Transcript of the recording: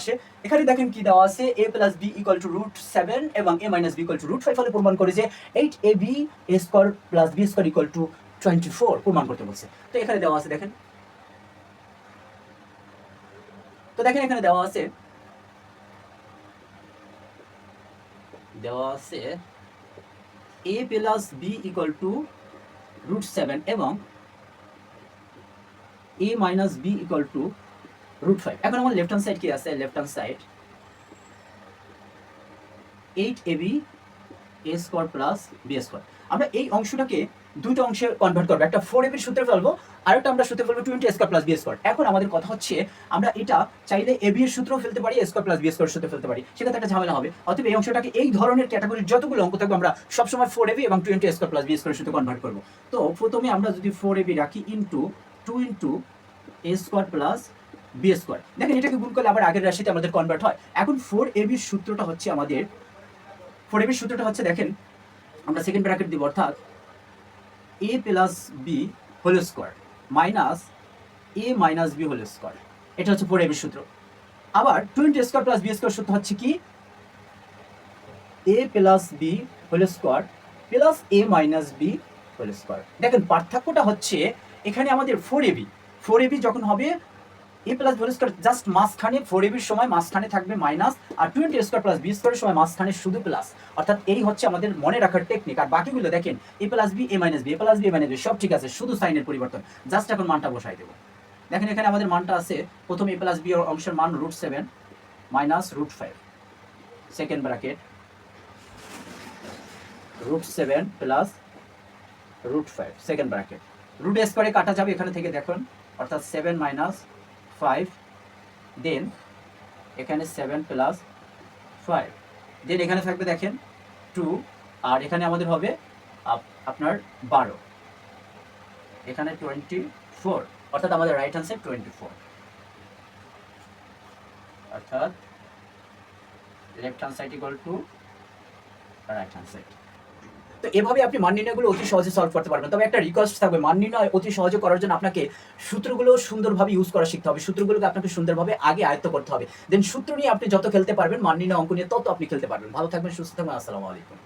আসে। এখানে দেখেন কি দেওয়া আছে A plus B equal to root seven এবং A minus B equal to root five হলে প্রমাণ করে যে eight A B A square plus B square equal to twenty four প্রমাণ করতে বলছে। তো এখানে দেওয়া আছে, দেখেন। তো দেখেন এখানে দেওয়া আছে দেওয়া আছে A plus B equal to root seven এবং A minus B equal to root five এখন আমার লেফট হ্যান্ড সাইড কি আছে? Left hand side eight A B A square plus B square আমরা এই অংশটাকে দুটো অংশে কনভার্ট করব। একটা ফোর এবির সূত্রে ফেলব আর একটা আমরা সূত্রে ফেলব twenty square plus B square এখন আমাদের কথা হচ্ছে, আমরা এটা চাইলে এ বি এর সূত্রেও ফেলতে পারি স্কোয়ার প্লাস বি স্কোয়ার সূত্রে ফেলতে পারি। সেক্ষেত্রে একটা ঝামেলা হবে। অতএব এই অংশটাকে এই ধরনের ক্যাটাগরির যতগুলো অঙ্ক থাকবে, আমরা সবসময় ফোর এবি এবং twenty square plus B square সূত্রে কনভার্ট করব। তো প্রথমে আমরা যদি ফোর এবি রাখি into two into A square plus B square দেখেন, এটাকে গুণ করলে আবার আগের রাশিতে আমাদের কনভার্ট হয়। এখন ফোর এবির সূত্রটা হচ্ছে আমাদের ফোর এবির সূত্রটা হচ্ছে, দেখেন, আমরা সেকেন্ড ব্র্যাকেট দিব, অর্থাৎ A plus B whole square minus A minus B whole square এটা হচ্ছে ফোর এবির সূত্র। আবার twenty square plus B square সূত্র হচ্ছে কি? A plus B whole square plus A minus B whole square দেখেন, পার্থক্যটা হচ্ছে, এখানে আমাদের ফোর এবি ফোর এবি যখন হবে A plus whole square just মাঝখানে ফোর এবির সময় মাঝখানে থাকবে মাইনাস আর টোয়েন্টি স্কোয়ার প্লাস বি স্কোয়ারের সময় মাঝখানে শুধু প্লাস অর্থাৎ এই হচ্ছে আমাদের মনে রাখার টেকনিক আর বাকিগুলো দেখেন A plus B A minus B A plus B A minus B সব ঠিক আছে, শুধু সাইনের পরিবর্তন। জাস্ট এখন মানটা বসাই দেবো। দেখেন এখানে আমাদের মানটা আছে, প্রথম এ প্লাস বি অংশের মান root seven minus root five second bracket root seven plus root five second bracket root স্কোয়ারে কাটা যাবে এখানে থেকে দেখুন, অর্থাৎ সেভেন মাইনাস ফাইভ দেন এখানে সেভেন প্লাস ফাইভ দেন এখানে থাকবে দেখেন টু আর এখানে আমাদের হবে আপ- আপনার বারো। এখানে টোয়েন্টি ফোর অর্থাৎ আমাদের right hand side twenty four অর্থাৎ left hand side equal to right hand side এভাবে আপনি মান নির্ণয়গুলো অতি সহজে সলভ করতে পারবেন। তবে একটা রিকোয়েস্ট থাকবে, মান নির্ণয় অতি সহজে করার জন্য আপনাকে সূত্রগুলো সুন্দরভাবে ইউজ করা শিখতে হবে। সূত্রগুলোকে আপনাকে সুন্দরভাবে আগে আয়ত্ত করতে হবে। দেন সূত্র নিয়ে আপনি যত খেলতে পারবেন, মান নির্ণয় অঙ্ক নিয়ে তত আপনি খেলতে পারবেন। ভালো থাকবেন, সুস্থ থাকবেন, আসসালামু আলাইকুম।